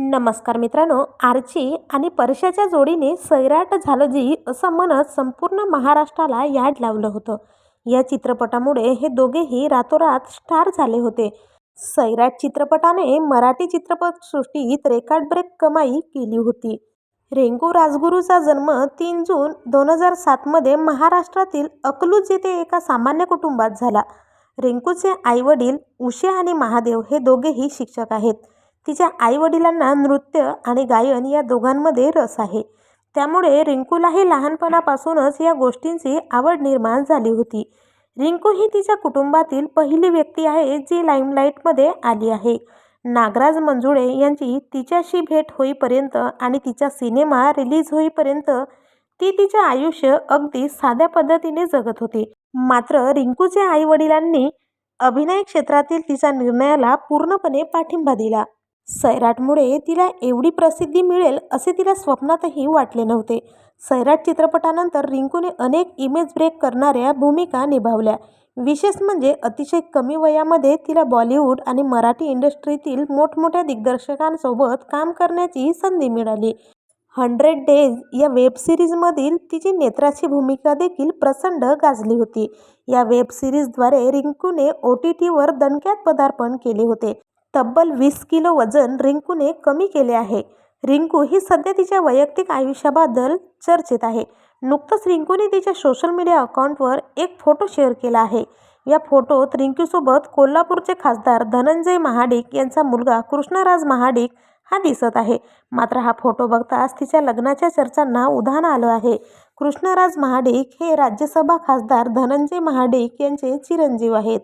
नमस्कार मित्रांनो आर्ची आणि परशाच्या जोडीने सैराट झालं जी असं म्हणत संपूर्ण महाराष्ट्राला याड लावलं होतं. या चित्रपटामुळे हे दोघेही रातोरात स्टार झाले होते. सैराट चित्रपटाने मराठी चित्रपटसृष्टीत रेकॉर्ड ब्रेक कमाई केली होती. रेंगू राजगुरूचा जन्म तीन जून दोन हजार सातमध्ये महाराष्ट्रातील अकलूज येथे एका सामान्य कुटुंबात झाला. रेंकूचे आईवडील उषा आणि महादेव हे दोघेही शिक्षक आहेत. तिच्या आईवडिलांना नृत्य आणि गायन या दोघांमध्ये रस आहे. त्यामुळे रिंकूलाही लहानपणापासूनच या गोष्टींची आवड निर्माण झाली होती. रिंकू ही तिच्या कुटुंबातील पहिली व्यक्ती आहे जी लाईमलाईटमध्ये आली आहे. नागराज मंजुळे यांची तिच्याशी भेट होईपर्यंत आणि तिचा सिनेमा रिलीज होईपर्यंत ती तिचे आयुष्य अगदी साध्या पद्धतीने जगत होती. मात्र रिंकूच्या आईवडिलांनी अभिनय क्षेत्रातील तिच्या निर्णयाला पूर्णपणे पाठिंबा दिला. सैराटमुळे तिला एवढी प्रसिद्धी मिळेल असे तिला स्वप्नातही वाटले नव्हते. सैराट चित्रपटानंतर रिंकूने अनेक इमेज ब्रेक करणाऱ्या भूमिका निभावल्या. विशेष म्हणजे अतिशय कमी वयामध्ये तिला बॉलिवूड आणि मराठी इंडस्ट्रीतील मोठमोठ्या दिग्दर्शकांसोबत काम करण्याची संधी मिळाली. हंड्रेड डेज या वेबसिरीजमधील तिची नेत्राची भूमिका देखील प्रचंड गाजली होती. या वेबसिरीजद्वारे रिंकूने ओ टी टीवर दणक्यात पदार्पण केले होते. तब्बल वीस किलो वजन रिंकूने कमी केले आहे. रिंकू ही सध्या तिच्या वैयक्तिक आयुष्याबद्दल चर्चेत आहे. नुकतंच रिंकूने तिच्या सोशल मीडिया अकाउंटवर एक फोटो शेअर केला आहे. या फोटोत रिंकूसोबत कोल्हापूरचे खासदार धनंजय महाडिक यांचा मुलगा कृष्णराज महाडिक हा दिसत आहे. मात्र हा फोटो बघताच तिच्या लग्नाच्या चर्चांना उधाण आलं आहे. कृष्णराज महाडिक हे राज्यसभा खासदार धनंजय महाडिक यांचे चिरंजीव आहेत.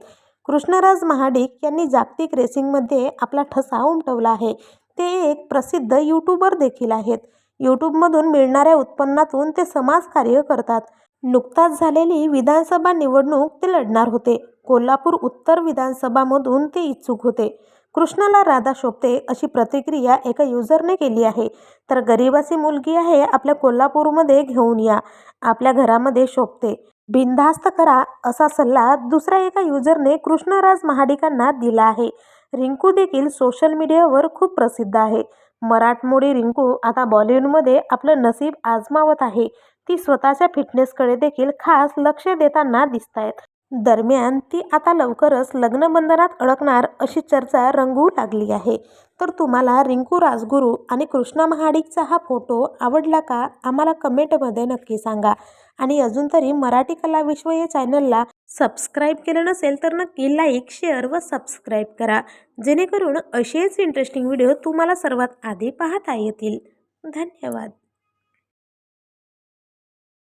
कृष्णराज महाडिक यांनी जागतिक रेसिंगमध्ये आपला ठसा उमटवला आहे. ते एक प्रसिद्ध यूट्यूबर देखील आहेत. यूट्यूबमधून मिळणाऱ्या उत्पन्नातून ते समाजकार्य करतात. नुकताच झालेली विधानसभा निवडणूक ते लढणार होते. कोल्हापूर उत्तर विधानसभामधून ते इच्छुक होते. कृष्णाला राधा शोभते अशी प्रतिक्रिया एका युजरने केली आहे. तर गरिबाची मुलगी आहे आपल्या कोल्हापूरमध्ये घेऊन या. आपल्या घरामध्ये शोभते. बिनधास्त करा असा सल्ला दुसऱ्या एका युजरने कृष्णराज महाडिकांना दिला आहे. रिंकू देखील सोशल मीडियावर खूप प्रसिद्ध आहे. मराठमोळी रिंकू आता बॉलिवूडमध्ये आपलं नसीब आजमावत आहे. ती स्वतःच्या फिटनेसकडे देखील खास लक्ष देताना दिसत आहेत दरम्यान ती आता लवकरच लग्नबंधनात अडकणार अशी चर्चा रंगू लागली आहे. तर तुम्हाला रिंकू राजगुरू आणि कृष्णा महाडिकचा हा फोटो आवडला का? आम्हाला कमेंटमध्ये नक्की सांगा. आणि अजून तरी मराठी कला विश्व या चॅनलला सबस्क्राईब केलं नसेल तर नक्की लाईक शेअर व सबस्क्राईब करा. जेणेकरून असेच इंटरेस्टिंग व्हिडिओ तुम्हाला सर्वात आधी पाहता येतील. धन्यवाद.